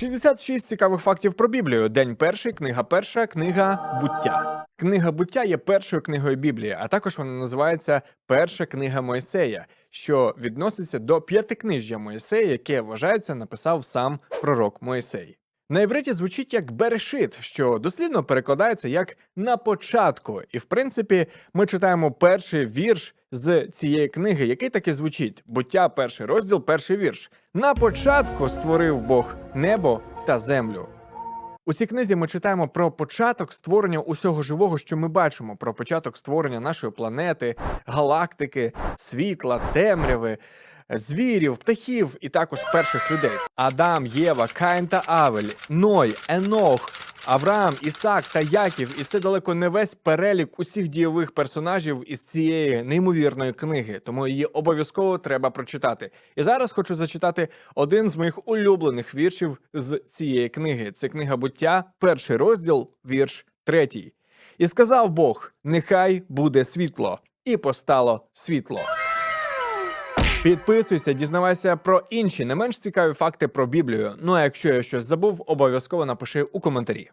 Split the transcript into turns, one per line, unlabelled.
66 цікавих фактів про Біблію. День перший, книга перша, книга буття. Книга буття є першою книгою Біблії, а також вона називається Перша книга Мойсея, що відноситься до п'ятикнижжя Мойсея, яке вважається написав сам пророк Мойсей. На івриті звучить як берешит, що дослідно перекладається як на початку. І в принципі, ми читаємо перший вірш з цієї книги, який таки звучить: буття, перший розділ, перший вірш. На початку створив Бог небо та землю. У цій книзі ми читаємо про початок створення усього живого, що ми бачимо, про початок створення нашої планети, галактики, світла, темряви, звірів, птахів і також перших людей: Адам, Єва, Каїн та Авель, Ной, Енох. Авраам, Ісак та Яків, і це далеко не весь перелік усіх дійових персонажів із цієї неймовірної книги, тому її обов'язково треба прочитати. І зараз хочу зачитати один з моїх улюблених віршів з цієї книги. Це книга буття, перший розділ, вірш третій. І сказав Бог: Нехай буде світло, і постало світло. Підписуйся, дізнавайся про інші не менш цікаві факти про Біблію. Ну а якщо я щось забув, обов'язково напиши у коментарі.